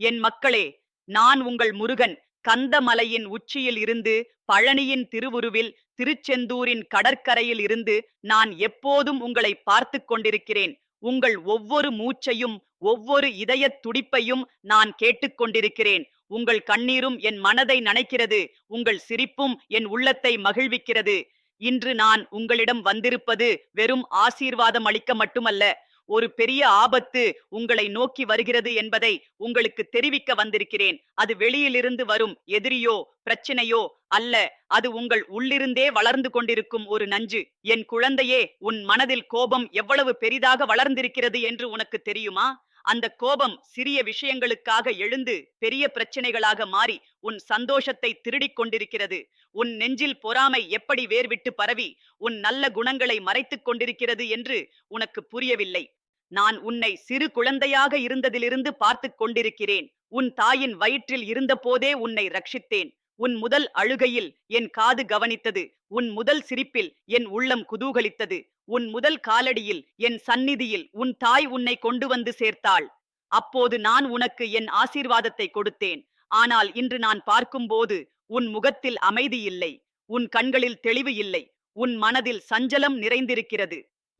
என் மக்களே நான் உங்கள் முருகன். கந்தமலையின் உச்சியில் இருந்து பழனியின் திருவுருவில் திருச்செந்தூரின் கடற்கரையில் இருந்து நான் எப்போதும் உங்களை பார்த்துக் கொண்டிருக்கிறேன். உங்கள் ஒவ்வொரு மூச்சையும் ஒவ்வொரு இதயத் துடிப்பையும் நான் கேட்டுக்கொண்டிருக்கிறேன் உங்கள் கண்ணீரும் என் மனதை நனைக்கிறது. உங்கள் சிரிப்பும் என் உள்ளத்தை மகிழ்விக்கிறது. இன்று நான் உங்களிடம் வந்திருப்பது வெறும் ஆசீர்வாதம் அளிக்க மட்டுமல்ல ஒரு பெரிய ஆபத்து உங்களை நோக்கி வருகிறது என்பதை உங்களுக்கு தெரிவிக்க வந்திருக்கிறேன். அது வெளியிலிருந்து வரும் எதிரியோ பிரச்சனையோ அல்ல. அது உங்கள் உள்ளிருந்தே வளர்ந்து கொண்டிருக்கும் ஒரு நஞ்சு. என் குழந்தையே உன் மனதில் கோபம் எவ்வளவு பெரிதாக வளர்ந்திருக்கிறது என்று உனக்கு தெரியுமா? அந்த கோபம் சிறிய விஷயங்களுக்காக எழுந்து பெரிய பிரச்சனைகளாக மாறி உன் சந்தோஷத்தை திருடிக் கொண்டிருக்கிறது. உன் நெஞ்சில் பொறாமை எப்படி வேர்விட்டு பரவி உன் நல்ல குணங்களை மறைத்துக் கொண்டிருக்கிறது என்று உனக்கு புரியவில்லை. நான் உன்னை சிறு குழந்தையாக இருந்ததிலிருந்து பார்த்துக் கொண்டிருக்கிறேன். உன் தாயின் வயிற்றில் இருந்தபோதே உன்னை ரட்சித்தேன். உன் முதல் அழுகையில் என் காது கவனித்தது. உன் முதல் சிரிப்பில் என் உள்ளம் குதூகலித்தது. உன் முதல் காலடியில் என் சந்நிதியில் உன் தாய் உன்னை கொண்டு வந்து சேர்த்தாள். அப்போது நான் உனக்கு என் ஆசீர்வாதத்தை கொடுத்தேன். ஆனால் இன்று நான் பார்க்கும்போது உன் முகத்தில் அமைதி இல்லை. உன் கண்களில் தெளிவு இல்லை. உன் மனதில் சஞ்சலம் நிறைந்திருக்கிறது.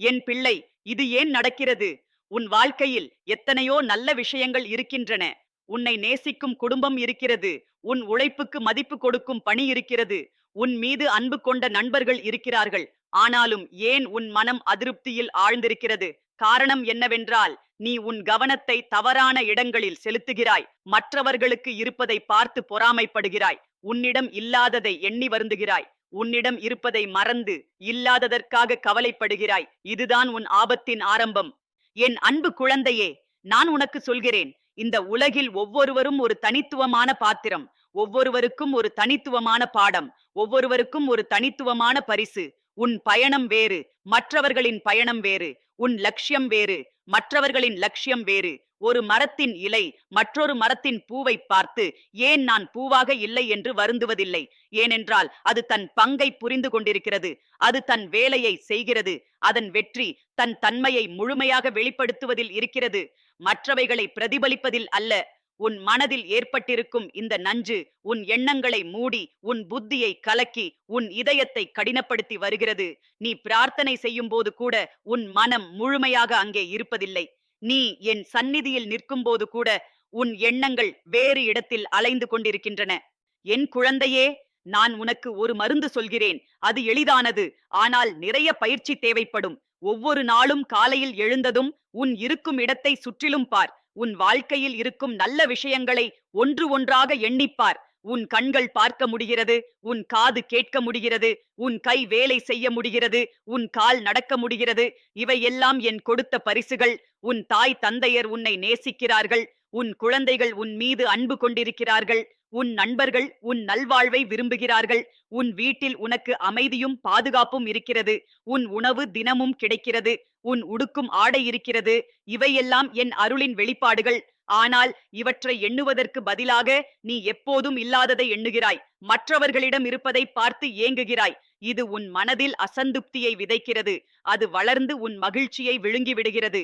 என் பிள்ளை இது ஏன் நடக்கிறது? உன் வாழ்க்கையில் எத்தனையோ நல்ல விஷயங்கள் இருக்கின்றன. உன்னை நேசிக்கும் குடும்பம் இருக்கிறது. உன் உழைப்புக்கு மதிப்பு கொடுக்கும் பணி இருக்கிறது. உன் மீது அன்பு கொண்ட நண்பர்கள் இருக்கிறார்கள். ஆனாலும் ஏன் உன் மனம் அதிருப்தியில் ஆழ்ந்திருக்கிறது? காரணம் என்னவென்றால் நீ உன் கவனத்தை தவறான இடங்களில் செலுத்துகிறாய். மற்றவர்களுக்கு இருப்பதை பார்த்து பொறாமைப்படுகிறாய். உன்னிடம் இல்லாததை எண்ணி வருந்துகிறாய். உன்னிடம் இருப்பதை மறந்து இல்லாததற்காக கவலைப்படுகிறாய். இதுதான் உன் ஆபத்தின் ஆரம்பம். என் அன்பு குழந்தையே நான் உனக்கு சொல்கிறேன். இந்த உலகில் ஒவ்வொருவரும் ஒரு தனித்துவமான பாத்திரம் ஒவ்வொருவருக்கும் ஒரு தனித்துவமான பாடம் ஒவ்வொருவருக்கும் ஒரு தனித்துவமான பரிசு. உன் பயணம் வேறு மற்றவர்களின் பயணம் வேறு உன் லட்சியம் வேறு மற்றவர்களின் லட்சியம் வேறு. ஒரு மரத்தின் இலை மற்றொரு மரத்தின் பூவை பார்த்து ஏன் நான் பூவாக இல்லை என்று வருந்துவதில்லை? ஏனென்றால் அது தன் பங்கை புரிந்து கொண்டிருக்கிறது. அது தன் வேலையை செய்கிறது. அதன் வெற்றி தன் தன்மையை முழுமையாக வெளிப்படுத்துவதில் இருக்கிறது. மற்றவைகளை பிரதிபலிப்பதில் அல்ல. உன் மனதில் ஏற்பட்டிருக்கும் இந்த நஞ்சு உன் எண்ணங்களை மூடி உன் புத்தியை கலக்கி உன் இதயத்தை கடினப்படுத்தி வருகிறது. நீ பிரார்த்தனை செய்யும் போது கூட உன் மனம் முழுமையாக அங்கே இருப்பதில்லை. நீ என் சந்நிதியில் நிற்கும்போது கூட உன் எண்ணங்கள் வேறு இடத்தில் அலைந்து கொண்டிருக்கின்றன. என் குழந்தையே நான் உனக்கு ஒரு மருந்து சொல்கிறேன். அது எளிதானது. ஆனால் நிறைய பயிற்சி தேவைப்படும். ஒவ்வொரு நாளும் காலையில் எழுந்ததும் உன் இருக்கும் இடத்தை சுற்றிலும் பார். உன் வாழ்க்கையில் இருக்கும் நல்ல விஷயங்களை ஒன்று ஒன்றாக எண்ணிப்பார் உன் கண்கள் பார்க்க முடிகிறது உன் காது கேட்க முடிகிறது உன் கை வேலை செய்ய முடிகிறது உன் கால் நடக்க முடிகிறது இவையெல்லாம் என் கொடுத்த பரிசுகள். உன் தாய் தந்தையர் உன்னை நேசிக்கிறார்கள் உன் குழந்தைகள் உன் மீது அன்பு கொண்டிருக்கிறார்கள் உன் நண்பர்கள் உன் நல்வாழ்வை விரும்புகிறார்கள் உன் வீட்டில் உனக்கு அமைதியும் பாதுகாப்பும் இருக்கிறது உன் உணவு தினமும் கிடைக்கிறது உன் உடுக்கும் ஆடை இருக்கிறது இவையெல்லாம் என் அருளின் வெளிப்பாடுகள். ஆனால் இவற்றை எண்ணுவதற்கு பதிலாக நீ எப்போதும் இல்லாததை எண்ணுகிறாய். மற்றவர்களிடம் இருப்பதை பார்த்து ஏங்குகிறாய். இது உன் மனதில் அசந்துப்தியை விதைக்கிறது. அது வளர்ந்து உன் மகிழ்ச்சியை விழுங்கி விடுகிறது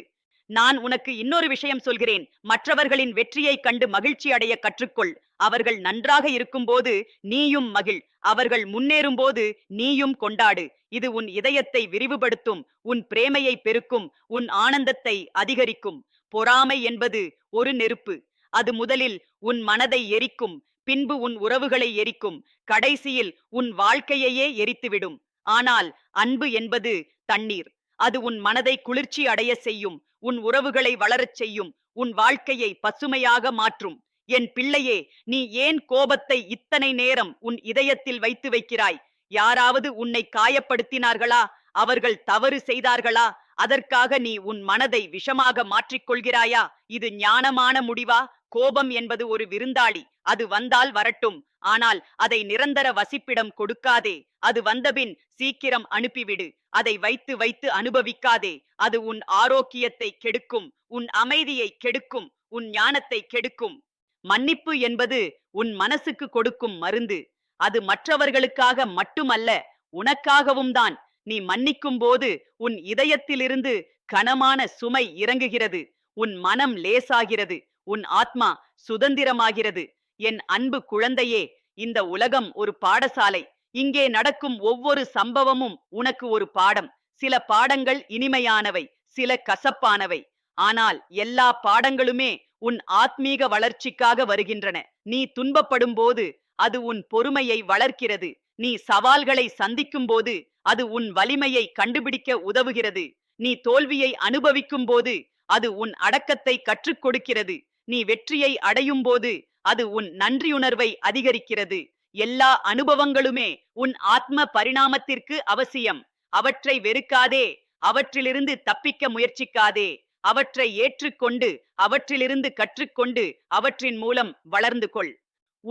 நான் உனக்கு இன்னொரு விஷயம் சொல்கிறேன். மற்றவர்களின் வெற்றியைக் கண்டு மகிழ்ச்சி அடைய கற்றுக்கொள். அவர்கள் நன்றாக இருக்கும்போது நீயும் மகிழ். அவர்கள் முன்னேறும்போது நீயும் கொண்டாடு. இது உன் இதயத்தை விரிவுபடுத்தும். உன் பிரேமையை பெருக்கும். உன் ஆனந்தத்தை அதிகரிக்கும். பொறாமை என்பது ஒரு நெருப்பு. அது முதலில் உன் மனதை எரிக்கும் பின்பு உன் உறவுகளை எரிக்கும் கடைசியில் உன் வாழ்க்கையையே எரித்துவிடும். ஆனால் அன்பு என்பது தண்ணீர். அது உன் மனதை குளிர்ச்சி அடைய செய்யும் உன் உறவுகளை வளரச் செய்யும் உன் வாழ்க்கையை பசுமையாக மாற்றும். என் பிள்ளையே நீ ஏன் கோபத்தை இத்தனை நேரம் உன் இதயத்தில் வைத்து வைக்கிறாய்? யாராவது உன்னை காயப்படுத்தினார்களா? அவர்கள் தவறு செய்தார்களா? அதற்காக நீ உன் மனதை விஷமாக மாற்றிக்கொள்கிறாயா? இது ஞானமான முடிவா? கோபம் என்பது ஒரு விருந்தாளி. அது வந்தால் வரட்டும். ஆனால் அதை நிரந்தர வசிப்பிடம் கொடுக்காதே. அது வந்தபின் சீக்கிரம் அனுப்பிவிடு. அதை வைத்து வைத்து அனுபவிக்காதே. அது உன் ஆரோக்கியத்தை கெடுக்கும். உன் அமைதியை கெடுக்கும். உன் ஞானத்தை கெடுக்கும். மன்னிப்பு என்பது உன் மனசுக்கு கொடுக்கும் மருந்து. அது மற்றவர்களுக்காக மட்டுமல்ல உனக்காகவும் தான். நீ மன்னிக்கும் போது உன் இதயத்திலிருந்து கனமான சுமை இறங்குகிறது. உன் மனம் லேசாகிறது. உன் ஆத்மா சுதந்திரமாகிறது. என் அன்பு குழந்தையே இந்த உலகம் ஒரு பாடசாலை. இங்கே நடக்கும் ஒவ்வொரு சம்பவமும் உனக்கு ஒரு பாடம். சில பாடங்கள் இனிமையானவை சில கசப்பானவை. ஆனால் எல்லா பாடங்களுமே உன் ஆத்மீக வளர்ச்சிக்காக வருகின்றன. நீ துன்பப்படும் போது அது உன் பொறுமையை வளர்க்கிறது. நீ சவால்களை சந்திக்கும் போது அது உன் வலிமையை கண்டுபிடிக்க உதவுகிறது. நீ தோல்வியை அனுபவிக்கும் போது அது உன் அடக்கத்தை கற்றுக் கொடுக்கிறது நீ வெற்றியை அடையும் போது அது உன் நன்றியுணர்வை அதிகரிக்கிறது. எல்லா அனுபவங்களுமே உன் ஆத்ம பரிணாமத்திற்கு அவசியம். அவற்றை வெறுக்காதே அவற்றிலிருந்து தப்பிக்க முயற்சிக்காதே அவற்றை ஏற்றுக்கொண்டு அவற்றிலிருந்து கற்றுக்கொண்டு அவற்றின் மூலம் வளர்ந்து கொள்.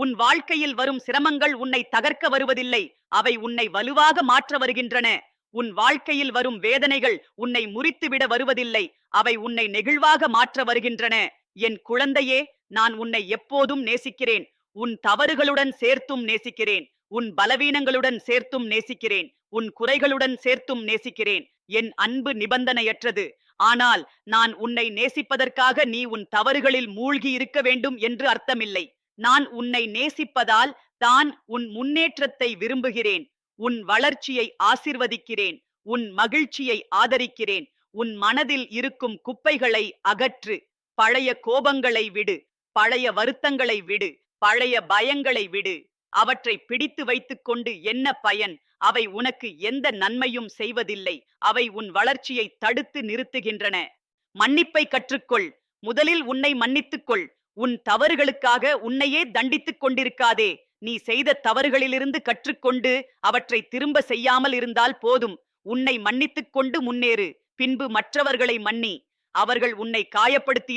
உன் வாழ்க்கையில் வரும் சிரமங்கள் உன்னை தகர்க்க வருவதில்லை. அவை உன்னை வலுவாக மாற்ற வருகின்றன. உன் வாழ்க்கையில் வரும் வேதனைகள் உன்னை முறித்துவிட வருவதில்லை. அவை உன்னை நெகிழ்வாக மாற்ற வருகின்றன. என் குழந்தையே நான் உன்னை எப்போதும் நேசிக்கிறேன். உன் தவறுகளுடன் சேர்த்தும் நேசிக்கிறேன். உன் பலவீனங்களுடன் சேர்த்தும் நேசிக்கிறேன். உன் குறைகளுடன் சேர்த்தும் நேசிக்கிறேன். என் அன்பு நிபந்தனையற்றது. ஆனால் நான் உன்னை நேசிப்பதற்காக நீ உன் தவறுகளில் மூழ்கி இருக்க வேண்டும் என்று அர்த்தமில்லை. நான் உன்னை நேசிப்பதால் தான் உன் முன்னேற்றத்தை விரும்புகிறேன். உன் வளர்ச்சியை ஆசிர்வதிக்கிறேன். உன் மகிழ்ச்சியை ஆதரிக்கிறேன். உன் மனதில் இருக்கும் குப்பைகளை அகற்று. பழைய கோபங்களை விடு. பழைய வருத்தங்களை விடு. பழைய பயங்களை விடு. அவற்றை பிடித்து வைத்துக்கொண்டு என்ன பயன்? அவை உனக்கு எந்த நன்மையும் செய்வதில்லை. அவை உன் வளர்ச்சியை தடுத்து நிறுத்துகின்றன. மன்னிப்பை கற்றுக்கொள். முதலில் உன்னை மன்னித்துக்கொள். உன் தவறுகளுக்காக உன்னையே தண்டித்துக் கொண்டிருக்காதே. நீ செய்த தவறுகளிலிருந்து கற்றுக்கொண்டு அவற்றை திரும்ப செய்யாமல் இருந்தால் போதும். உன்னை மன்னித்துக் கொண்டு முன்னேறு. பின்பு மற்றவர்களை மன்னி. அவர்கள் உன்னை காயப்படுத்தி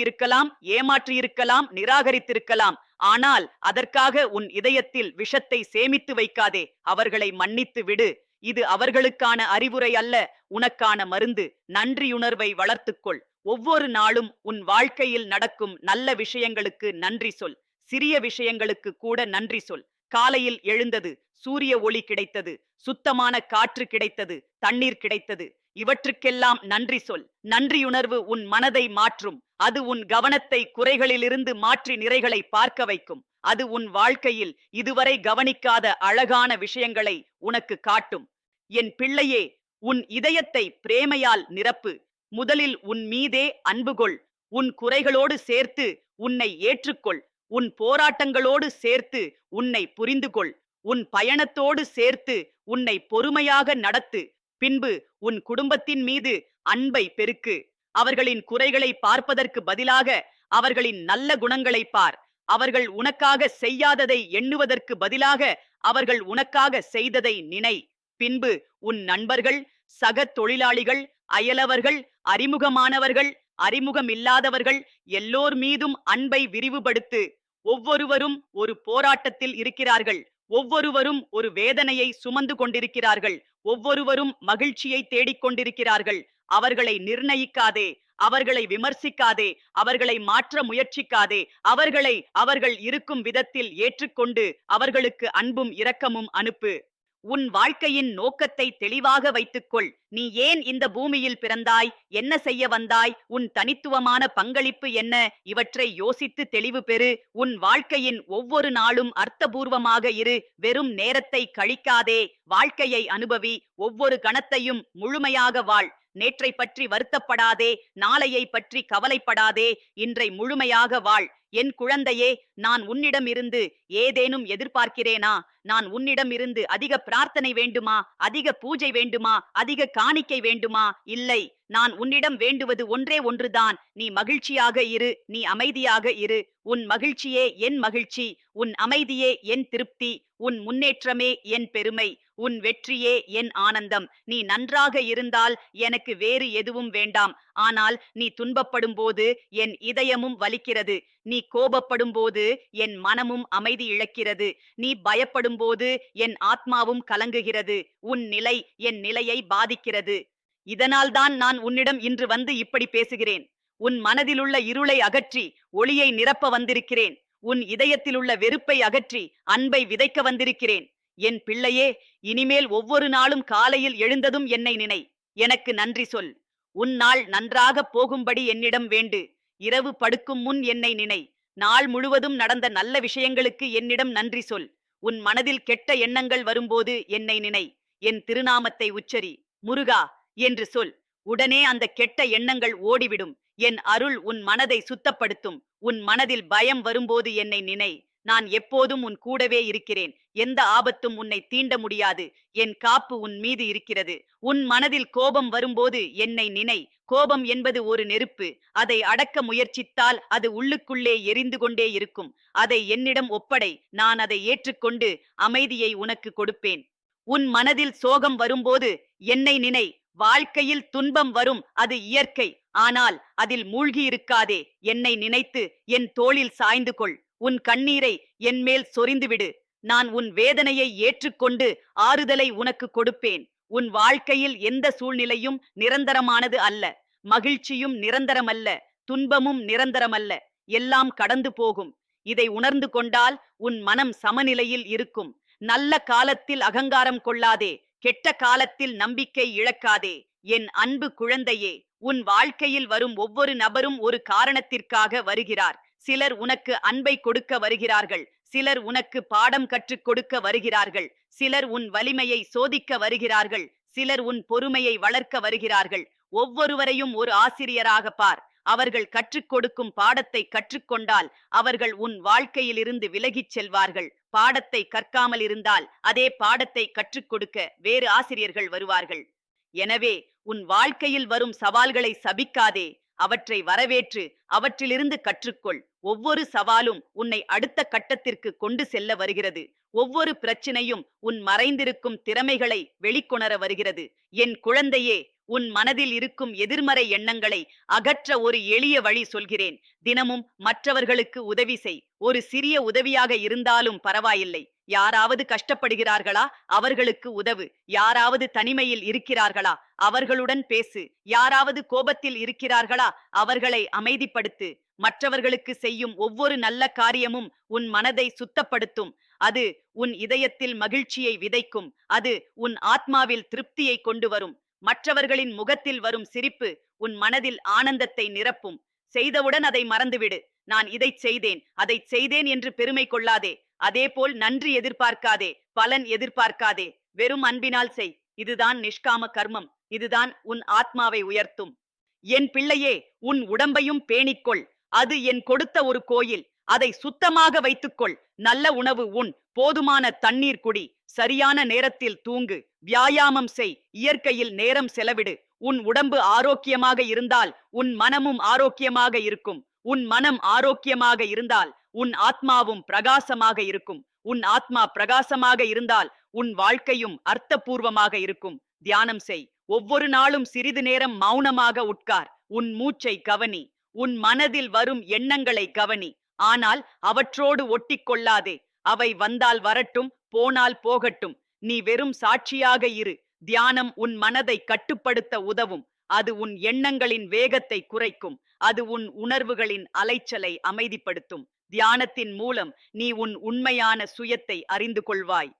இருக்கலாம் நிராகரித்திருக்கலாம். ஆனால் அதற்காக உன் இதயத்தில் விஷத்தை சேமித்து வைக்காதே. அவர்களை மன்னித்து விடு. இது அவர்களுக்கான அறிவுரை அல்ல உனக்கான மருந்து. நன்றியுணர்வை வளர்த்துக்கொள். ஒவ்வொரு நாளும் உன் வாழ்க்கையில் நடக்கும் நல்ல விஷயங்களுக்கு நன்றி சொல். சிறிய விஷயங்களுக்கு கூட நன்றி சொல். காலையில் எழுந்தது சூரிய ஒளி கிடைத்தது சுத்தமான காற்று கிடைத்தது தண்ணீர் கிடைத்தது. இவற்றுக்கெல்லாம் நன்றி சொல். நன்றியுணர்வு உன் மனதை மாற்றும். அது உன் கவனத்தை குறைகளிலிருந்து மாற்றி நிறைகளை பார்க்க வைக்கும். அது உன் வாழ்க்கையில் இதுவரை கவனிக்காத அழகான விஷயங்களை உனக்கு காட்டும். என் பிள்ளையே உன் இதயத்தை பிரேமையால் நிரப்பு. முதலில் உன் மீதே அன்புகொள் உன் குறைகளோடு சேர்த்து உன்னை ஏற்றுக்கொள். உன் போராட்டங்களோடு சேர்த்து உன்னை புரிந்து கொள். உன் பயணத்தோடு சேர்த்து உன்னை பொறுமையாக நடத்து. பின்பு உன் குடும்பத்தின் மீது அன்பை பெருக்கு. அவர்களின் குறைகளை பார்ப்பதற்கு பதிலாக அவர்களின் நல்ல குணங்களை பார். அவர்கள் உனக்காக செய்யாததை எண்ணுவதற்கு பதிலாக அவர்கள் உனக்காக செய்ததை நினை. பின்பு உன் நண்பர்கள் சக தொழிலாளிகள் அயலவர்கள் அறிமுகமானவர்கள் அறிமுகமில்லாதவர்கள் எல்லோர் மீதும் அன்பை விரிவுபடுத்து ஒவ்வொருவரும் ஒரு போராட்டத்தில் இருக்கிறார்கள். ஒவ்வொருவரும் ஒரு வேதனையை சுமந்து கொண்டிருக்கிறார்கள். ஒவ்வொருவரும் மகிழ்ச்சியை தேடிக் கொண்டிருக்கிறார்கள். அவர்களை நிர்ணயிக்காதே அவர்களை விமர்சிக்காதே அவர்களை மாற்ற முயற்சிக்காதே அவர்களை அவர்கள் இருக்கும் விதத்தில் ஏற்றுக்கொண்டு அவர்களுக்கு அன்பும் இரக்கமும் அனுப்பு. உன் வாழ்க்கையின் நோக்கத்தை தெளிவாக வைத்துக்கொள். நீ ஏன் இந்த பூமியில் பிறந்தாய்? என்ன செய்ய வந்தாய்? உன் தனித்துவமான பங்களிப்பு என்ன? இவற்றை யோசித்து தெளிவு பெறு. உன் வாழ்க்கையின் ஒவ்வொரு நாளும் அர்த்தபூர்வமாக இரு. வெறும் நேரத்தை கழிக்காதே. வாழ்க்கையை அனுபவி. ஒவ்வொரு கணத்தையும் முழுமையாக வாழ். நேற்றை பற்றி வருத்தப்படாதே நாளையை பற்றி கவலைப்படாதே இன்றை முழுமையாக வாழ். என் குழந்தையே நான் உன்னிடம் இருந்து ஏதேனும் எதிர்பார்க்கிறேனா? நான் உன்னிடம் இருந்து அதிக பிரார்த்தனை வேண்டுமா? அதிக பூஜை வேண்டுமா? அதிக காணிக்கை வேண்டுமா? இல்லை. நான் உன்னிடம் வேண்டுவது ஒன்றே ஒன்றுதான். நீ மகிழ்ச்சியாக இரு. நீ அமைதியாக இரு. உன் மகிழ்ச்சியே என் மகிழ்ச்சி. உன் அமைதியே என் திருப்தி. உன் முன்னேற்றமே என் பெருமை. உன் வெற்றியே என் ஆனந்தம். நீ நன்றாக இருந்தால் எனக்கு வேறு எதுவும் வேண்டாம். ஆனால் நீ துன்பப்படும் போது என் இதயமும் வலிக்கிறது. நீ கோபப்படும் போது என் மனமும் அமைதி இழக்கிறது. நீ பயப்படும் போது என் ஆத்மாவும் கலங்குகிறது. உன் நிலை என் நிலையை பாதிக்கிறது. இதனால்தான் நான் உன்னிடம் இன்று வந்து இப்படி பேசுகிறேன். உன் மனதிலுள்ள இருளை அகற்றி ஒளியை நிரப்ப வந்திருக்கிறேன். உன் இதயத்திலுள்ள வெறுப்பை அகற்றி அன்பை விதைக்க வந்திருக்கிறேன். என் பிள்ளையே இனிமேல் ஒவ்வொரு நாளும் காலையில் எழுந்ததும் என்னை நினை. எனக்கு நன்றி சொல். உன் நாள் நன்றாக போகும்படி என்னிடம் வேண்டு. இரவு படுக்கும் முன் என்னை நினை. நாள் முழுவதும் நடந்த நல்ல விஷயங்களுக்கு என்னிடம் நன்றி சொல். உன் மனதில் கெட்ட எண்ணங்கள் வரும்போது என்னை நினை. என் திருநாமத்தை உச்சரி. முருகா என்று சொல். உடனே அந்த கெட்ட எண்ணங்கள் ஓடிவிடும். என் அருள் உன் மனதை சுத்தப்படுத்தும். உன் மனதில் பயம் வரும்போது என்னை நினை. நான் எப்போதும் உன் கூடவே இருக்கிறேன். எந்த ஆபத்தும் உன்னை தீண்ட முடியாது. என் காப்பு உன் மீது இருக்கிறது. உன் மனதில் கோபம் வரும்போது என்னை நினை. கோபம் என்பது ஒரு நெருப்பு. அதை அடக்க முயற்சித்தால் அது உள்ளுக்குள்ளே எரிந்து கொண்டே இருக்கும். அதை என்னிடம் ஒப்படை. நான் அதை ஏற்றுக்கொண்டு அமைதியை உனக்கு கொடுப்பேன். உன் மனதில் சோகம் வரும்போது என்னை நினை. வாழ்க்கையில் துன்பம் வரும். அது இயற்கை. ஆனால் அதில் மூழ்கி இருக்காதே என்னை நினைத்து என் தோளில் சாய்ந்து கொள். உன் கண்ணீரை என்மேல் சொரிந்துவிடு. நான் உன் வேதனையை ஏற்றுக்கொண்டு ஆறுதலை உனக்கு கொடுப்பேன். உன் வாழ்க்கையில் எந்த சூழ்நிலையும் நிரந்தரமானது அல்ல. மகிழ்ச்சியும் நிரந்தரமல்ல. துன்பமும் நிரந்தரமல்ல. எல்லாம் கடந்து போகும். இதை உணர்ந்து கொண்டால் உன் மனம் சமநிலையில் இருக்கும். நல்ல காலத்தில் அகங்காரம் கொள்ளாதே. கெட்ட காலத்தில் நம்பிக்கை இழக்காதே. என் அன்பு குழந்தையே உன் வாழ்க்கையில் வரும் ஒவ்வொரு நபரும் ஒரு காரணத்திற்காக வருகிறார். சிலர் உனக்கு அன்பை கொடுக்க வருகிறார்கள். சிலர் உனக்கு பாடம் கற்றுக் கொடுக்க வருகிறார்கள். சிலர் உன் வலிமையை சோதிக்க வருகிறார்கள். சிலர் உன் பொறுமையை வளர்க்க வருகிறார்கள். ஒவ்வொருவரையும் ஒரு ஆசிரியராக பார். அவர்கள் கற்றுக் கொடுக்கும் பாடத்தை கற்றுக்கொண்டால் அவர்கள் உன் வாழ்க்கையிலிருந்து விலகிச் செல்வார்கள். பாடத்தை கற்காமல் இருந்தால் அதே பாடத்தை கற்றுக் கொடுக்க வேறு ஆசிரியர்கள் வருவார்கள். எனவே உன் வாழ்க்கையில் வரும் சவால்களை சபிக்காதே. அவற்றை வரவேற்று அவற்றிலிருந்து கற்றுக்கொள். ஒவ்வொரு சவாலும் உன்னை அடுத்த கட்டத்திற்கு கொண்டு செல்ல வருகிறது. ஒவ்வொரு பிரச்சனையும் உன் மறைந்திருக்கும் திறமைகளை வெளிக்கொணர வருகிறது. என் குழந்தையே உன் மனதில் இருக்கும் எதிர்மறை எண்ணங்களை அகற்ற ஒரு எளிய வழி சொல்கிறேன். தினமும் மற்றவர்களுக்கு உதவி செய். ஒரு சிறிய உதவியாக இருந்தாலும் பரவாயில்லை. யாராவது கஷ்டப்படுகிறார்களா? அவர்களுக்கு உதவு. யாராவது தனிமையில் இருக்கிறார்களா? அவர்களுடன் பேசு. யாராவது கோபத்தில் இருக்கிறார்களா? அவர்களை அமைதிப்படுத்து. மற்றவர்களுக்கு செய்யும் ஒவ்வொரு நல்ல காரியமும் உன் மனதை சுத்தப்படுத்தும். அது உன் இதயத்தில் மகிழ்ச்சியை விதைக்கும். அது உன் ஆத்மாவில் திருப்தியை கொண்டு வரும். மற்றவர்களின் முகத்தில் வரும் சிரிப்பு உன் மனதில் ஆனந்தத்தை நிரப்பும். செய்தவுடன் அதை மறந்துவிடு. நான் இதைச் செய்தேன். அதைச் செய்தேன் என்று பெருமை கொள்ளாதே. அதேபோல் நன்றி எதிர்பார்க்காதே பலன் எதிர்பார்க்காதே. வெறும் அன்பினால் செய். இதுதான் நிஷ்காம கர்மம். இதுதான் உன் ஆத்மாவை உயர்த்தும். என் பிள்ளையே உன் உடம்பையும் பேணிக்கொள். அது என் கொடுத்த ஒரு கோயில். அதை சுத்தமாக வைத்துக்கொள். நல்ல உணவு உண். போதுமான தண்ணீர் குடி. சரியான நேரத்தில் தூங்கு. வியாயாமம் செய். இயற்கையில் நேரம் செலவிடு. உன் உடம்பு ஆரோக்கியமாக இருந்தால் உன் மனமும் ஆரோக்கியமாக இருக்கும். உன் மனம் ஆரோக்கியமாக இருந்தால் உன் ஆத்மாவும் பிரகாசமாக இருக்கும். உன் ஆத்மா பிரகாசமாக இருந்தால் உன் வாழ்க்கையும் அர்த்தபூர்வமாக இருக்கும். தியானம் செய். ஒவ்வொரு நாளும் சிறிது நேரம் மௌனமாக உட்கார். உன் மூச்சை கவனி. உன் மனதில் வரும் எண்ணங்களை கவனி. ஆனால் அவற்றோடு ஒட்டிக் கொள்ளாதே அவை வந்தால் வரட்டும் போனால் போகட்டும். நீ வெறும் சாட்சியாக இரு. தியானம் உன் மனதை கட்டுப்படுத்த உதவும். அது உன் எண்ணங்களின் வேகத்தை குறைக்கும். அது உன் உணர்வுகளின் அலைச்சலை அமைதிப்படுத்தும். தியானத்தின் மூலம் நீ உன் உண்மையான சுயத்தை அறிந்து கொள்வாய்.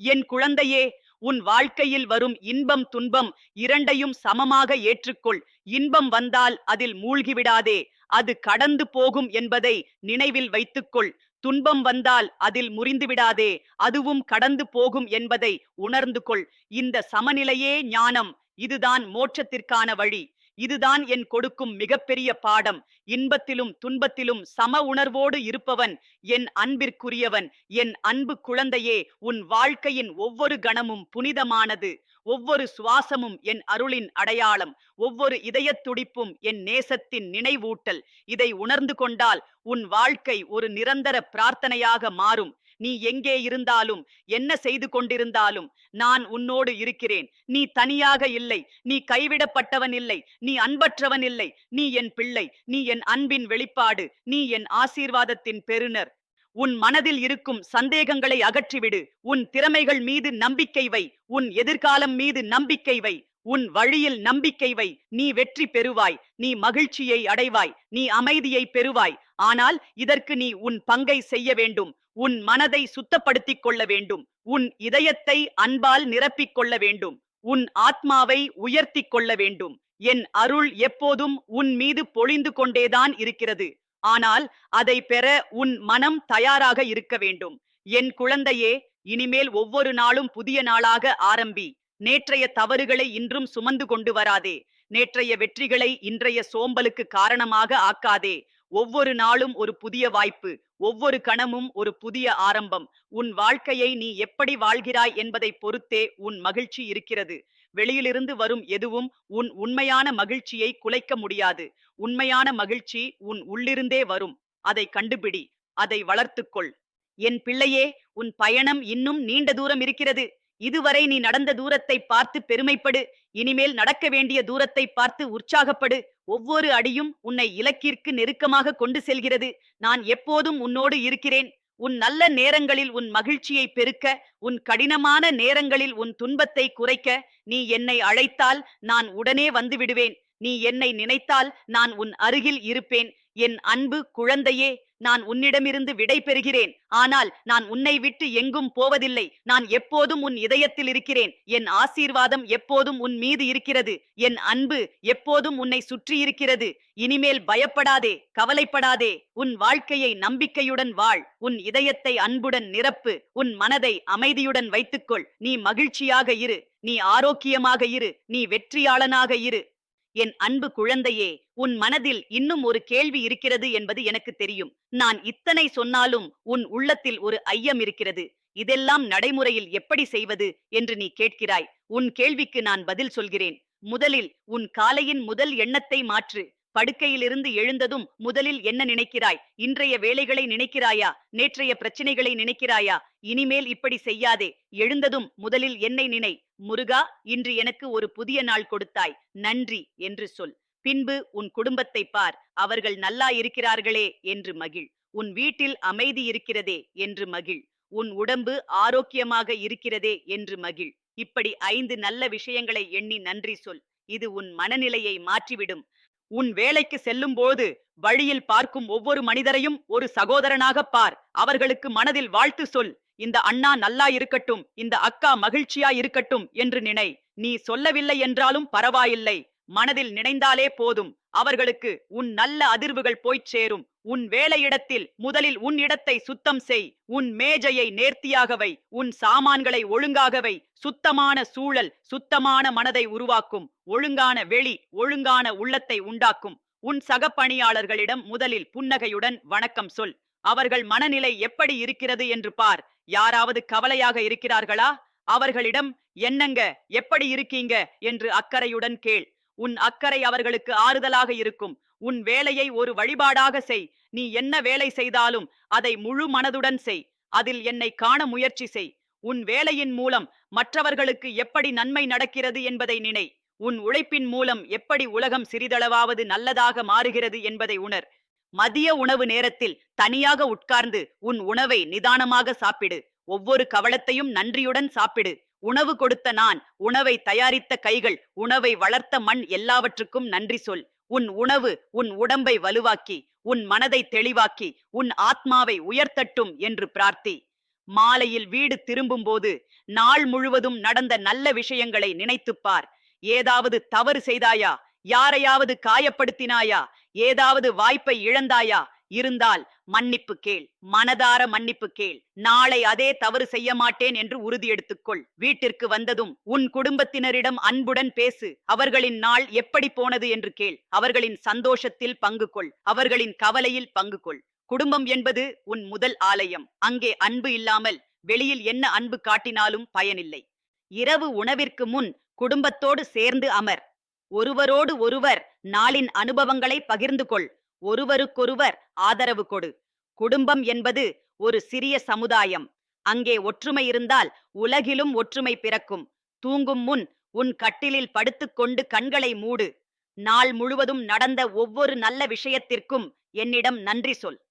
என் குழந்தையே உன் வாழ்க்கையில் வரும் இன்பம் துன்பம் இரண்டையும் சமமாக ஏற்றுக்கொள். இன்பம் வந்தால் அதில் மூழ்கிவிடாதே. அது கடந்து போகும் என்பதை நினைவில் வைத்துக்கொள். துன்பம் வந்தால் அதில் முறிந்து விடாதே அதுவும் கடந்து போகும் என்பதை உணர்ந்து கொள் இந்த சமநிலையே ஞானம். இதுதான் மோட்சத்திற்கான வழி. இதுதான் என் கொடுக்கும் மிகப்பெரிய பாடம். இன்பத்திலும் துன்பத்திலும் சம உணர்வோடு இருப்பவன் என் அன்பிற்குரியவன் என் அன்பு குழந்தையே உன் வாழ்க்கையின் ஒவ்வொரு கணமும் புனிதமானது. ஒவ்வொரு சுவாசமும் என் அருளின் அடையாளம். ஒவ்வொரு இதயத் துடிப்பும் என் நேசத்தின் நினைவூட்டல். இதை உணர்ந்து கொண்டால் உன் வாழ்க்கை ஒரு நிரந்தர பிரார்த்தனையாக மாறும். நீ எங்கே இருந்தாலும் என்ன செய்து கொண்டிருந்தாலும் நான் உன்னோடு இருக்கிறேன். நீ தனியாக இல்லை. நீ கைவிடப்பட்டவன் இல்லை. நீ அன்பற்றவன் இல்லை. நீ என் பிள்ளை. நீ என் அன்பின் வெளிப்பாடு. நீ என் ஆசீர்வாதத்தின் பெறுநர். உன் மனதில் இருக்கும் சந்தேகங்களை அகற்றிவிடு. உன் திறமைகள் மீது நம்பிக்கை வை. உன் எதிர்காலம் மீது நம்பிக்கை வை. உன் வழியில் நம்பிக்கை வை. நீ வெற்றி பெறுவாய். நீ மகிழ்ச்சியை அடைவாய். நீ அமைதியை பெறுவாய். ஆனால் இதற்கு நீ உன் பங்கை செய்ய வேண்டும். உன் மனதை சுத்தப்படுத்திக் கொள்ள வேண்டும். உன் இதயத்தை அன்பால் நிரப்பிக் கொள்ள வேண்டும். உன் ஆத்மாவை உயர்த்திக் கொள்ள வேண்டும். என் அருள் எப்போதும் உன் மீது பொழிந்து கொண்டேதான் இருக்கிறது. ஆனால் அதை பெற உன் மனம் தயாராக இருக்க வேண்டும். என் குழந்தையே இனிமேல் ஒவ்வொரு நாளும் புதிய நாளாக ஆரம்பி. நேற்றைய தவறுகளை இன்றும் சுமந்து கொண்டு வராதே. நேற்றைய வெற்றிகளை இன்றைய சோம்பலுக்கு காரணமாக ஆக்காதே. ஒவ்வொரு நாளும் ஒரு புதிய வாய்ப்பு. ஒவ்வொரு கணமும் ஒரு புதிய ஆரம்பம். உன் வாழ்க்கையை நீ எப்படி வாழ்கிறாய் என்பதை பொறுத்தே உன் மகிழ்ச்சி இருக்கிறது. வெளியிலிருந்து வரும் எதுவும் உன் உண்மையான மகிழ்ச்சியை குலைக்க முடியாது. உண்மையான மகிழ்ச்சி உன் உள்ளிருந்தே வரும். அதை கண்டுபிடி. அதை வளர்த்துக்கொள். என் பிள்ளையே உன் பயணம் இன்னும் நீண்ட தூரம் இருக்கிறது. இதுவரை நீ நடந்த தூரத்தை பார்த்து பெருமைப்படு. இனிமேல் நடக்க வேண்டிய தூரத்தை பார்த்து உற்சாகப்படு. ஒவ்வொரு அடியும் உன்னை இலக்கிற்கு நெருக்கமாக கொண்டு செல்கிறது. நான் எப்போதும் உன்னோடு இருக்கிறேன். உன் நல்ல நேரங்களில் உன் மகிழ்ச்சியை பெருக்க உன் கடினமான நேரங்களில் உன் துன்பத்தை குறைக்க நீ என்னை அழைத்தால் நான் உடனே வந்து விடுவேன். நீ என்னை நினைத்தால் நான் உன் அருகில் இருப்பேன். என் அன்பு குழந்தையே நான் உன்னிடமிருந்து விடை பெறுகிறேன் ஆனால் நான் உன்னை விட்டு எங்கும் போவதில்லை. நான் எப்போதும் உன் இதயத்தில் இருக்கிறேன். என் ஆசீர்வாதம் எப்போதும் உன் மீது இருக்கிறது. என் அன்பு எப்போதும் உன்னை சுற்றி இருக்கிறது. இனிமேல் பயப்படாதே கவலைப்படாதே. உன் வாழ்க்கையை நம்பிக்கையுடன் வாழ். உன் இதயத்தை அன்புடன் நிரப்பு. உன் மனதை அமைதியுடன் வைத்துக்கொள். நீ மகிழ்ச்சியாக இரு. நீ ஆரோக்கியமாக இரு. நீ வெற்றியாளனாக இரு. என் அன்பு குழந்தையே உன் மனதில் இன்னும் ஒரு கேள்வி இருக்கிறது என்பது எனக்கு தெரியும். நான் இத்தனை சொன்னாலும் உன் உள்ளத்தில் ஒரு ஐயம் இருக்கிறது. இதெல்லாம் நடைமுறையில் எப்படி செய்வது என்று நீ கேட்கிறாய். உன் கேள்விக்கு நான் பதில் சொல்கிறேன். முதலில் உன் காலையின் முதல் எண்ணத்தை மாற்று. படுக்கையிலிருந்து எழுந்ததும் முதலில் என்ன நினைக்கிறாய்? இன்றைய வேலைகளை நினைக்கிறாயா? நேற்றைய பிரச்சனைகளை நினைக்கிறாயா? இனிமேல் இப்படி செய்யாதே. எழுந்ததும் முதலில் என்னை நினை. முருகா இன்று எனக்கு ஒரு புதிய நாள் கொடுத்தாய். நன்றி என்று சொல். பின்பு உன் குடும்பத்தை பார். அவர்கள் நல்லா இருக்கிறார்களே என்று மகிழ். உன் வீட்டில் அமைதி இருக்கிறதே என்று மகிழ். உன் உடம்பு ஆரோக்கியமாக இருக்கிறதே என்று மகிழ். இப்படி ஐந்து நல்ல விஷயங்களை எண்ணி நன்றி சொல். இது உன் மனநிலையை மாற்றிவிடும். உன் வேலைக்கு செல்லும் போது வழியில் பார்க்கும் ஒவ்வொரு மனிதரையும் ஒரு சகோதரனாக பார். அவர்களுக்கு மனதில் வாழ்த்து சொல். இந்த அண்ணா நல்லா இருக்கட்டும். இந்த அக்கா மகிழ்ச்சியா இருக்கட்டும் என்று நினை. நீ சொல்லவில்லை என்றாலும் பரவாயில்லை. மனதில் நினைந்தாலே போதும். அவர்களுக்கு உன் நல்ல அதிர்வுகள் போய்ச் சேரும். உன் வேலையிடத்தில் முதலில் உன் இடத்தை சுத்தம் செய். உன் மேஜையை நேர்த்தியாகவை உன் சாமான்களை ஒழுங்காகவை சுத்தமான சூழல் சுத்தமான மனதை உருவாக்கும். ஒழுங்கான வெளி ஒழுங்கான உள்ளத்தை உண்டாக்கும். உன் சக பணியாளர்களிடம் முதலில் புன்னகையுடன் வணக்கம் சொல். அவர்கள் மனநிலை எப்படி இருக்கிறது என்று பார். யாராவது கவலையாக இருக்கிறார்களா? அவர்களிடம் என்னங்க? எப்படி இருக்கீங்க? என்று அக்கறையுடன் கேள். உன் அக்கறை அவர்களுக்கு ஆறுதலாக இருக்கும். உன் வேலையை ஒரு வழிபாடாக செய். நீ என்ன வேலை செய்தாலும் அதை முழு மனதுடன் செய். அதில் என்னை காண முயற்சி செய். உன் வேலையின் மூலம் மற்றவர்களுக்கு எப்படி நன்மை நடக்கிறது என்பதை நினை. உன் உழைப்பின் மூலம் எப்படி உலகம் சிறிதளவாவது நல்லதாக மாறுகிறது என்பதை உணர். மதிய உணவு நேரத்தில் தனியாக உட்கார்ந்து உன் உணவை நிதானமாக சாப்பிடு. ஒவ்வொரு கவளத்தையும் நன்றியுடன் சாப்பிடு. உணவு கொடுத்த நான் உணவை தயாரித்த கைகள் உணவை வளர்த்த மண் எல்லாவற்றுக்கும் நன்றி சொல். உன் உணவு உன் உடம்பை வலுவாக்கி உன் மனதை தெளிவாக்கி உன் ஆத்மாவை உயர்த்தட்டும் என்று பிரார்த்தி. மாலையில் வீடு திரும்பும்போது நாள் முழுவதும் நடந்த நல்ல விஷயங்களை நினைத்துப்பார் ஏதாவது தவறு செய்தாயா? யாரையாவது காயப்படுத்தினாயா? ஏதாவது வாய்ப்பை இழந்தாயா? இருந்தால் மன்னிப்பு கேள் மனதார மன்னிப்பு கேள். நாளை அதே தவறு செய்ய மாட்டேன் என்று உறுதி எடுத்துக்கொள். வீட்டிற்கு வந்ததும் உன் குடும்பத்தினரிடம் அன்புடன் பேசு. அவர்களின் நாள் எப்படி போனது என்று கேள். அவர்களின் சந்தோஷத்தில் பங்கு கொள். அவர்களின் கவலையில் பங்கு கொள். குடும்பம் என்பது உன் முதல் ஆலயம். அங்கே அன்பு இல்லாமல் வெளியில் என்ன அன்பு காட்டினாலும் பயனில்லை. இரவு உணவிற்கு முன் குடும்பத்தோடு சேர்ந்து அமர். ஒருவரோடு ஒருவர் நாளின் அனுபவங்களை பகிர்ந்து கொள். ஒருவருக்கொருவர் ஆதரவு கொடு. குடும்பம் என்பது ஒரு சிறிய சமுதாயம். அங்கே ஒற்றுமை இருந்தால் உலகிலும் ஒற்றுமை பிறக்கும். தூங்கும் முன் உன் கட்டிலில் படுத்துக்கொண்டு கண்களை மூடு. நாள் முழுவதும் நடந்த ஒவ்வொரு நல்ல விஷயத்திற்கும் என்னிடம் நன்றி சொல்.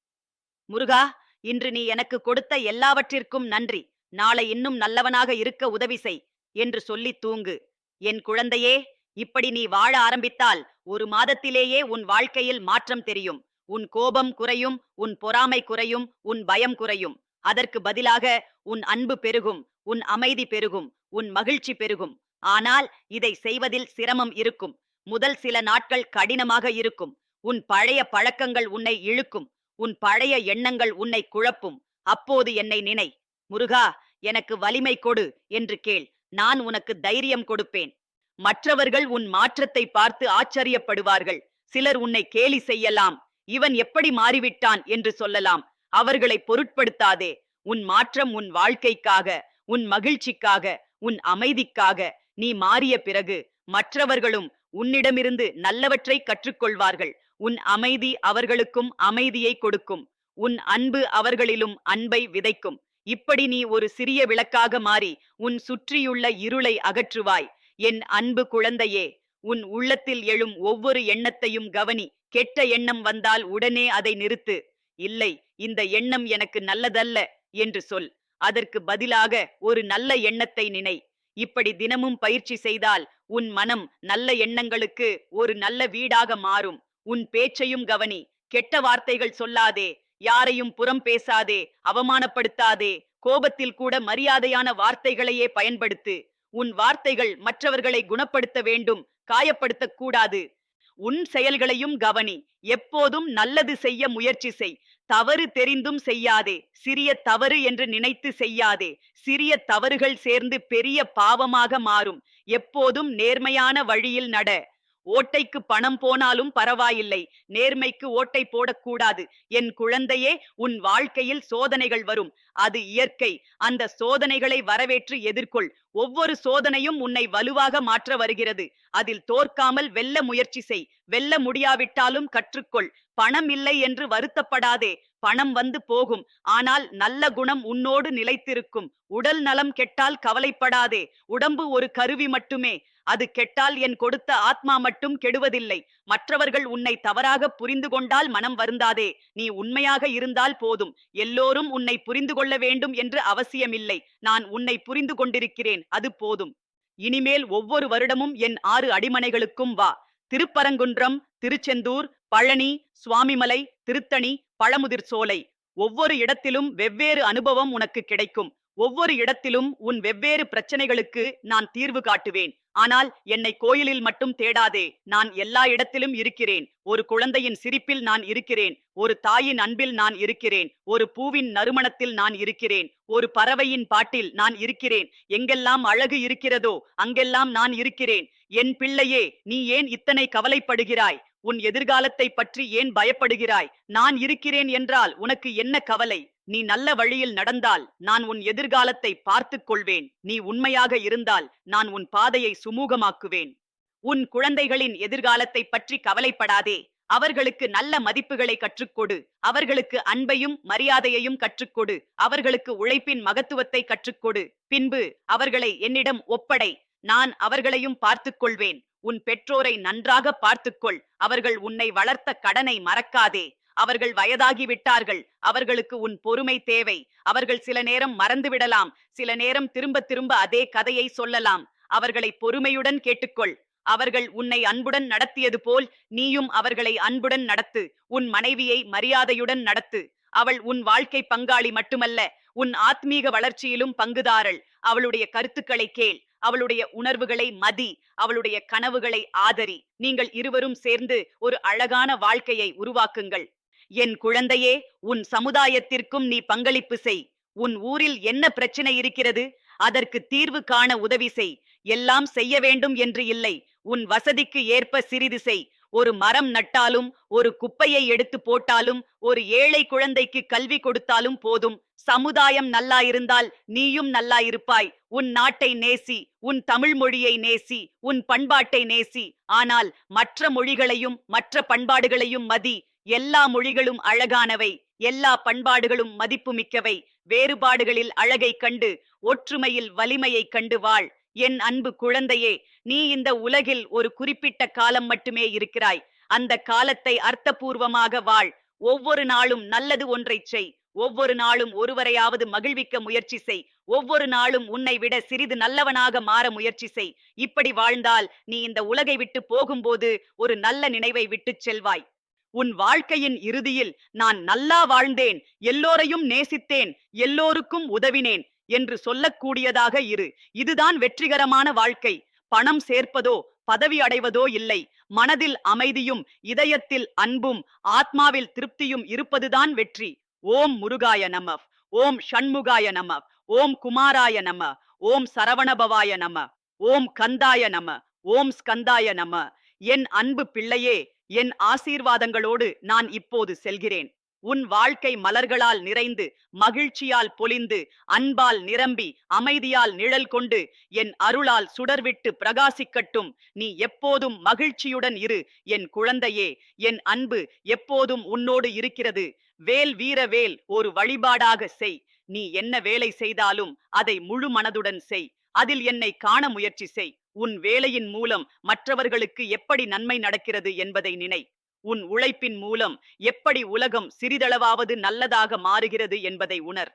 முருகா இன்று நீ எனக்கு கொடுத்த எல்லாவற்றிற்கும் நன்றி. நாளை இன்னும் நல்லவனாக இருக்க உதவி செய். என்று சொல்லி தூங்கு. என் குழந்தையே இப்படி நீ வாழ ஆரம்பித்தால் ஒரு மாதத்திலேயே உன் வாழ்க்கையில் மாற்றம் தெரியும். உன் கோபம் குறையும் உன் பொறாமை குறையும் உன் பயம் குறையும். அதற்கு பதிலாக உன் அன்பு பெருகும் உன் அமைதி பெருகும் உன் மகிழ்ச்சி பெருகும். ஆனால் இதை செய்வதில் சிரமம் இருக்கும். முதல் சில நாட்கள் கடினமாக இருக்கும். உன் பழைய பழக்கங்கள் உன்னை இழுக்கும். உன் பழைய எண்ணங்கள் உன்னை குழப்பும். அப்போது என்னை நினை. முருகா எனக்கு வலிமை கொடு என்று கேள். நான் உனக்கு தைரியம் கொடுப்பேன். மற்றவர்கள் உன் மாற்றத்தை பார்த்து ஆச்சரியப்படுவார்கள். சிலர் உன்னை கேலி செய்யலாம். இவன் எப்படி மாறிவிட்டான் என்று சொல்லலாம். அவர்களை பொருட்படுத்தாதே. உன் மாற்றம் உன் வாழ்க்கைக்காக உன் மகிழ்ச்சிக்காக உன் அமைதிக்காக நீ மாறிய பிறகு மற்றவர்களும் உன்னிடமிருந்து நல்லவற்றை கற்றுக்கொள்வார்கள். உன் அமைதி அவர்களுக்கும் அமைதியை கொடுக்கும். உன் அன்பு அவர்களிலும் அன்பை விதைக்கும். இப்படி நீ ஒரு சிறிய விளக்காக மாறி உன் சுற்றியுள்ள இருளை அகற்றுவாய். என் அன்பு குழந்தையே உன் உள்ளத்தில் எழும் ஒவ்வொரு எண்ணத்தையும் கவனி. கெட்ட எண்ணம் வந்தால் உடனே அதை நிறுத்து. இல்லை இந்த எண்ணம் எனக்கு நல்லதல்ல என்று சொல். அதற்கு பதிலாக ஒரு நல்ல எண்ணத்தை நினை. இப்படி தினமும் பயிற்சி செய்தால் உன் மனம் நல்ல எண்ணங்களுக்கு ஒரு நல்ல வீடாக மாறும். உன் பேச்சையும் கவனி. கெட்ட வார்த்தைகள் சொல்லாதே. யாரையும் புறம் பேசாதே. அவமானப்படுத்தாதே. கோபத்தில் கூட மரியாதையான வார்த்தைகளையே பயன்படுத்து. உன் வார்த்தைகள் மற்றவர்களை குணப்படுத்த வேண்டும் காயப்படுத்தக் கூடாது. உன் செயல்களையும் கவனி. எப்போதும் நல்லது செய்ய முயற்சி செய். தவறு தெரிந்தும் செய்யாதே. சிறிய தவறு என்று நினைத்து செய்யாதே. சிறிய தவறுகள் சேர்ந்து பெரிய பாவமாக மாறும். எப்போதும் நேர்மையான வழியில் நட. ஓட்டைக்கு பணம் போனாலும் பரவாயில்லை. நேர்மைக்கு ஓட்டை போடக்கூடாது. என் குழந்தையே உன் வாழ்க்கையில் சோதனைகள் வரும். அது இயற்கை. அந்த சோதனைகளை வரவேற்று எதிர்கொள். ஒவ்வொரு சோதனையும் உன்னை வலுவாக மாற்ற வருகிறது. அதில் தோற்காமல் வெல்ல முயற்சி செய். வெல்ல முடியாவிட்டாலும் கற்றுக்கொள். பணம் இல்லை என்று வருத்தப்படாதே. பணம் வந்து போகும். ஆனால் நல்ல குணம் உன்னோடு நிலைத்திருக்கும். உடல் நலம் கெட்டால் கவலைப்படாதே. உடம்பு ஒரு கருவி மட்டுமே. அது கெட்டால் என் கொடுத்த ஆத்மா மட்டும் கெடுவதில்லை. மற்றவர்கள் உன்னை தவறாக புரிந்து கொண்டால் மனம் வருந்தாதே. நீ உண்மையாக இருந்தால் போதும். எல்லோரும் உன்னை புரிந்து கொள்ள வேண்டும் என்று அவசியமில்லை. நான் உன்னை புரிந்து கொண்டிருக்கிறேன். அது போதும். இனிமேல் ஒவ்வொரு வருடமும் என் ஆறு அடிமனைகளுக்கும் வா. திருப்பரங்குன்றம் திருச்செந்தூர் பழனி சுவாமிமலை திருத்தணி பழமுதிர் சோலை. ஒவ்வொரு இடத்திலும் வெவ்வேறு அனுபவம் உனக்கு கிடைக்கும். ஒவ்வொரு இடத்திலும் உன் வெவ்வேறு பிரச்சனைகளுக்கு நான் தீர்வு காட்டுவேன். ஆனால் என்னை கோயிலில் மட்டும் தேடாதே நான் எல்லா இடத்திலும் இருக்கிறேன். ஒரு குழந்தையின் சிரிப்பில் நான் இருக்கிறேன் ஒரு தாயின் அன்பில் நான் இருக்கிறேன் ஒரு பூவின் நறுமணத்தில் நான் இருக்கிறேன் ஒரு பறவையின் பாட்டில் நான் இருக்கிறேன். எங்கெல்லாம் அழகு இருக்கிறதோ அங்கெல்லாம் நான் இருக்கிறேன். என் பிள்ளையே நீ ஏன் இத்தனை கவலைப்படுகிறாய்? உன் எதிர்காலத்தை பற்றி ஏன் பயப்படுகிறாய்? நான் இருக்கிறேன் என்றால் உனக்கு என்ன கவலை? நீ நல்ல வழியில் நடந்தால் நான் உன் எதிர்காலத்தை பார்த்துக் கொள்வேன் நீ உண்மையாக இருந்தால் நான் உன் பாதையை சுமூகமாக்குவேன். உன் குழந்தைகளின் எதிர்காலத்தை பற்றி கவலைப்படாதே. அவர்களுக்கு நல்ல மதிப்புகளை கற்றுக்கொடு. அவர்களுக்கு அன்பையும் மரியாதையையும் கற்றுக்கொடு. அவர்களுக்கு உழைப்பின் மகத்துவத்தை கற்றுக்கொடு. பின்பு அவர்களை என்னிடம் ஒப்படை. நான் அவர்களையும் பார்த்துக்கொள்வேன். உன் பெற்றோரை நன்றாக பார்த்துக்கொள். அவர்கள் உன்னை வளர்த்த கடனை மறக்காதே. அவர்கள் வயதாகி விட்டார்கள். அவர்களுக்கு உன் பொறுமை தேவை. அவர்கள் சில நேரம் மறந்து விடலாம். சில நேரம் திரும்ப திரும்ப அதே கதையை சொல்லலாம். அவர்களை பொறுமையுடன் கேட்டுக்கொள். அவர்கள் உன்னை அன்புடன் நடத்தியது போல் நீயும் அவர்களை அன்புடன் நடத்து. உன் மனைவியை மரியாதையுடன் நடத்து. அவள் உன் வாழ்க்கை பங்காளி மட்டுமல்ல உன் ஆத்மீக வளர்ச்சியிலும் பங்குதாரள். அவளுடைய கருத்துக்களை கேள். அவளுடைய உணர்வுகளை மதி. அவளுடைய கனவுகளை ஆதரி. நீங்கள் இருவரும் சேர்ந்து ஒரு அழகான வாழ்க்கையை உருவாக்குங்கள். என் குழந்தையே உன் சமுதாயத்திற்கும் நீ பங்களிப்பு செய். உன் ஊரில் என்ன பிரச்சனை இருக்கிறது? அதற்கு தீர்வு காண உதவி செய். எல்லாம் செய்ய வேண்டும் என்று இல்லை. உன் வசதிக்கு ஏற்ப சிறிது செய். ஒரு மரம் நட்டாலும் ஒரு குப்பையை எடுத்து போட்டாலும் ஒரு ஏழை குழந்தைக்கு கல்வி கொடுத்தாலும் போதும். சமுதாயம் நல்லா இருந்தால் நீயும் நல்லா இருப்பாய். உன் நாட்டை நேசி உன் தமிழ் மொழியை நேசி உன் பண்பாட்டை நேசி. ஆனால் மற்ற மொழிகளையும் மற்ற பண்பாடுகளையும் மதி. எல்லா மொழிகளும் அழகானவை எல்லா பண்பாடுகளும் மதிப்புமிக்கவை. வேறுபாடுகளில் அழகை கண்டு ஒற்றுமையில் வலிமையை கண்டு வாழ். என் அன்பு குழந்தையே நீ இந்த உலகில் ஒரு குறிப்பிட்ட காலம் மட்டுமே இருக்கிறாய். அந்த காலத்தை அர்த்தபூர்வமாக வாழ். ஒவ்வொரு நாளும் நல்லது ஒன்றைச் செய். ஒவ்வொரு நாளும் ஒருவரையாவது மகிழ்விக்க முயற்சி செய். ஒவ்வொரு நாளும் உன்னை விட சிறிது நல்லவனாக மாற முயற்சி செய். இப்படி வாழ்ந்தால் நீ இந்த உலகை விட்டு போகும்போது ஒரு நல்ல நினைவை விட்டுச் செல்வாய். உன் வாழ்க்கையின் இறுதியில் நான் நல்லா வாழ்ந்தேன் எல்லோரையும் நேசித்தேன் எல்லோருக்கும் உதவினேன் என்று சொல்லக்கூடியதாக இரு. இதுதான் வெற்றிகரமான வாழ்க்கை. பணம் சேர்ப்பதோ பதவி அடைவதோ இல்லை. மனதில் அமைதியும் இதயத்தில் அன்பும் ஆத்மாவில் திருப்தியும் இருப்பதுதான் வெற்றி. ஓம் முருகாய நம ஓம் ஷண்முகாய நம ஓம் குமாராய நம ஓம் சரவணபவாய நம ஓம் கந்தாய நம ஓம் ஸ்கந்தாய நம என் அன்பு பிள்ளையே என் ஆசீர்வாதங்களோடு நான் இப்போது செல்கிறேன். உன் வாழ்க்கை மலர்களால் நிறைந்து மகிழ்ச்சியால் பொலிந்து அன்பால் நிரம்பி அமைதியால் நிழல் கொண்டு என் அருளால் சுடர்விட்டு பிரகாசிக்கட்டும். நீ எப்போதும் மகிழ்ச்சியுடன் இரு என் குழந்தையே. என் அன்பு எப்போதும் உன்னோடு இருக்கிறது. வேல் வீர வேல் ஒரு வழிபாடாக செய். நீ என்ன வேலை செய்தாலும் அதை முழு மனதுடன் செய். அதில் என்னை காண முயற்சி செய். உன் வேலையின் மூலம் மற்றவர்களுக்கு எப்படி நன்மை நடக்கிறது என்பதை நினை. உன் உழைப்பின் மூலம் எப்படி உலகம் சிறிதளவாவது நல்லதாக மாறுகிறது என்பதை உணர்.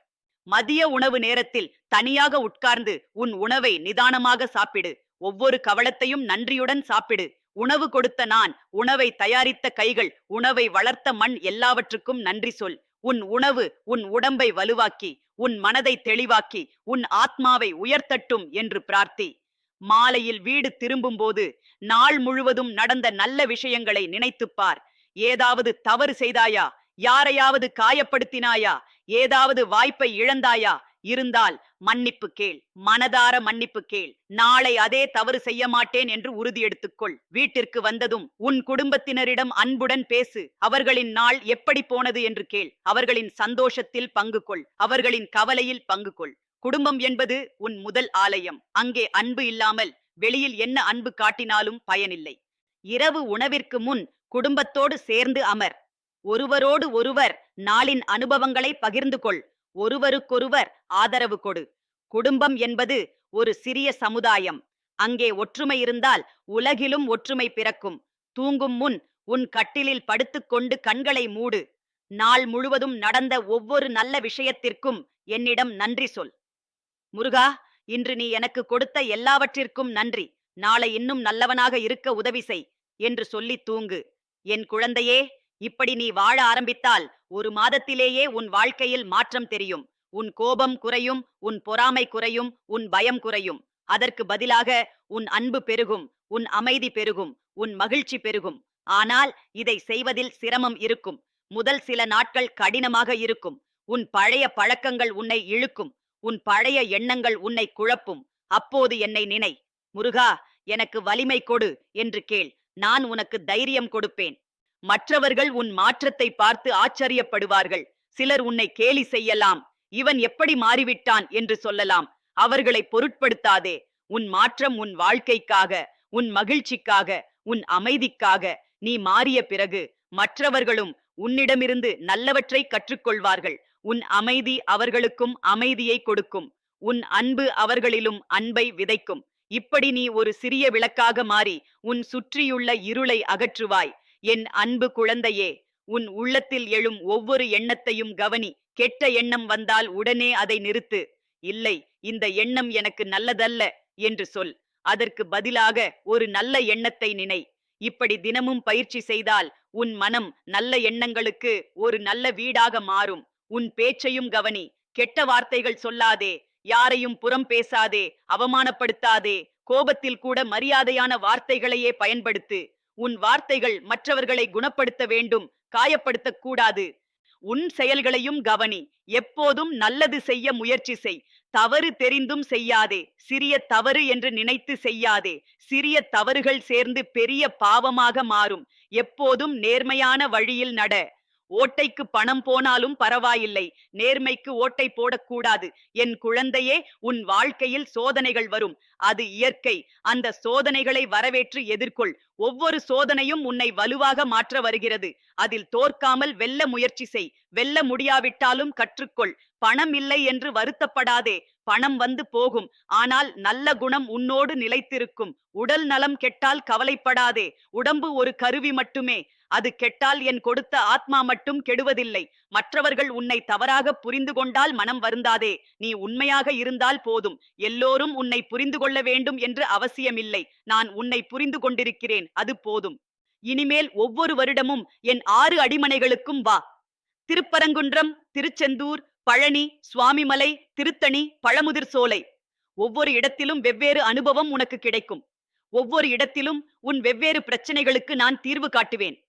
மதிய உணவு நேரத்தில் தனியாக உட்கார்ந்து உன் உணவை நிதானமாக சாப்பிடு. ஒவ்வொரு கவளத்தையும் நன்றியுடன் சாப்பிடு. உணவு கொடுத்த நான் உணவை தயாரித்த கைகள் உணவை வளர்த்த மண் எல்லாவற்றுக்கும் நன்றி சொல். உன் உணவு உன் உடம்பை வலுவாக்கி உன் மனதை தெளிவாக்கி உன் ஆத்மாவை உயர்த்தட்டும் என்று பிரார்த்தி. மாலையில் வீடு திரும்பும்போது நாள் முழுவதும் நடந்த நல்ல விஷயங்களை நினைத்துப் பார் ஏதாவது தவறு செய்தாயா? யாரையாவது காயப்படுத்தினாயா? ஏதாவது வாய்ப்பை இழந்தாயா? இருந்தால் மன்னிப்பு கேள். மனதார மன்னிப்பு கேள். நாளை அதே தவறு செய்ய மாட்டேன் என்று உறுதி எடுத்துக்கொள். வீட்டிற்கு வந்ததும் உன் குடும்பத்தினரிடம் அன்புடன் பேசு. அவர்களின் நாள் எப்படி போனது என்று கேள். அவர்களின் சந்தோஷத்தில் பங்கு கொள். அவர்களின் கவலையில் பங்கு கொள். குடும்பம் என்பது உன் முதல் ஆலயம். அங்கே அன்பு இல்லாமல் வெளியில் என்ன அன்பு காட்டினாலும் பயனில்லை. இரவு உணவிற்கு முன் குடும்பத்தோடு சேர்ந்து அமர். ஒருவரோடு ஒருவர் நாளின் அனுபவங்களை பகிர்ந்து கொள். ஒருவருக்கொருவர் ஆதரவு கொடு. குடும்பம் என்பது ஒரு சிறிய சமுதாயம். அங்கே ஒற்றுமை இருந்தால் உலகிலும் ஒற்றுமை பிறக்கும். தூங்கும் முன் உன் கட்டிலில் படுத்துக்கொண்டு கண்களை மூடு. நாள் முழுவதும் நடந்த ஒவ்வொரு நல்ல விஷயத்திற்கும் என்னிடம் நன்றி சொல். முருகா இன்று நீ எனக்கு கொடுத்த எல்லாவற்றிற்கும் நன்றி. நாளை இன்னும் நல்லவனாக இருக்க உதவி செய் என்று சொல்லி தூங்கு. என் குழந்தையே இப்படி நீ வாழ ஆரம்பித்தால் ஒரு மாதத்திலேயே உன் வாழ்க்கையில் மாற்றம் தெரியும். உன் கோபம் குறையும் உன் பொறாமை குறையும் உன் பயம் குறையும். அதற்கு பதிலாக உன் அன்பு பெருகும் உன் அமைதி பெருகும் உன் மகிழ்ச்சி பெருகும். ஆனால் இதை செய்வதில் சிரமம் இருக்கும். முதல் சில நாட்கள் கடினமாக இருக்கும். உன் பழைய பழக்கங்கள் உன்னை இழுக்கும். உன் பழைய எண்ணங்கள் உன்னை குழப்பும். அப்போது என்னை நினை. முருகா எனக்கு வலிமை கொடு என்று கேள். நான் உனக்கு தைரியம் கொடுப்பேன். மற்றவர்கள் உன் மாற்றத்தை பார்த்து ஆச்சரியப்படுவார்கள். சிலர் உன்னை கேலி செய்யலாம். இவன் எப்படி மாறிவிட்டான் என்று சொல்லலாம். அவர்களை பொருட்படுத்தாதே. உன் மாற்றம் உன் வாழ்க்கைக்காக உன் மகிழ்ச்சிக்காக உன் அமைதிக்காக நீ மாறிய பிறகு மற்றவர்களும் உன்னிடமிருந்து நல்லவற்றை கற்றுக்கொள்வார்கள். உன் அமைதி அவர்களுக்கும் அமைதியை கொடுக்கும். உன் அன்பு அவர்களிலும் அன்பை விதைக்கும். இப்படி நீ ஒரு சிறிய விளக்காக மாறி உன் சுற்றியுள்ள இருளை அகற்றுவாய். என் அன்பு குழந்தையே உன் உள்ளத்தில் எழும் ஒவ்வொரு எண்ணத்தையும் கவனி. கெட்ட எண்ணம் வந்தால் உடனே அதை நிறுத்து. இல்லை இந்த எண்ணம் எனக்கு நல்லதல்ல என்று சொல். அதற்கு பதிலாக ஒரு நல்ல எண்ணத்தை நினை. இப்படி தினமும் பயிற்சி செய்தால் உன் மனம் நல்ல எண்ணங்களுக்கு ஒரு நல்ல வீடாக மாறும். உன் பேச்சையும் கவனி. கெட்ட வார்த்தைகள் சொல்லாதே. யாரையும் புறம் பேசாதே. அவமானப்படுத்தாதே. கோபத்தில் கூட மரியாதையான வார்த்தைகளையே பயன்படுத்து. உன் வார்த்தைகள் மற்றவர்களை குணப்படுத்த வேண்டும். காயப்படுத்தக்கூடாது உன் செயல்களையும் கவனி. எப்போதும் நல்லது செய்ய முயற்சி செய். தவறு தெரிந்தும் செய்யாதே. சிறிய தவறு என்று நினைத்து செய்யாதே. சிறிய தவறுகள் சேர்ந்து பெரிய பாவமாக மாறும். எப்போதும் நேர்மையான வழியில் நட. ஓட்டைக்கு பணம் போனாலும் பரவாயில்லை. நேர்மைக்கு ஓட்டை போடக்கூடாது. என் குழந்தையே உன் வாழ்க்கையில் சோதனைகள் வரும். அது இயற்கை. அந்த சோதனைகளை வரவேற்று எதிர்கொள். ஒவ்வொரு சோதனையும் உன்னை வலுவாக மாற்ற வருகிறது. அதில் தோற்காமல் வெல்ல முயற்சி செய். வெல்ல முடியாவிட்டாலும் கற்றுக்கொள். பணம் இல்லை என்று வருத்தப்படாதே பணம் வந்து போகும். ஆனால் நல்ல குணம் உன்னோடு நிலைத்திருக்கும். உடல் நலம் கெட்டால் கவலைப்படாதே உடம்பு ஒரு கருவி மட்டுமே. அது கெட்டால் என் கொடுத்த ஆத்மா மட்டும் கெடுவதில்லை. மற்றவர்கள் உன்னை தவறாக புரிந்து கொண்டால் மனம் வருந்தாதே. நீ உண்மையாக இருந்தால் போதும். எல்லோரும் உன்னை புரிந்து கொள்ள வேண்டும் என்று அவசியமில்லை. நான் உன்னை புரிந்து கொண்டிருக்கிறேன். அது போதும். இனிமேல் ஒவ்வொரு வருடமும் என் ஆறு அடிமனைகளுக்கும் வா. திருப்பரங்குன்றம் திருச்செந்தூர் பழனி சுவாமிமலை திருத்தணி பழமுதிர் சோலை. ஒவ்வொரு இடத்திலும் வெவ்வேறு அனுபவம் உனக்கு கிடைக்கும். ஒவ்வொரு இடத்திலும் உன் வெவ்வேறு பிரச்சனைகளுக்கு நான் தீர்வு காட்டுவேன்.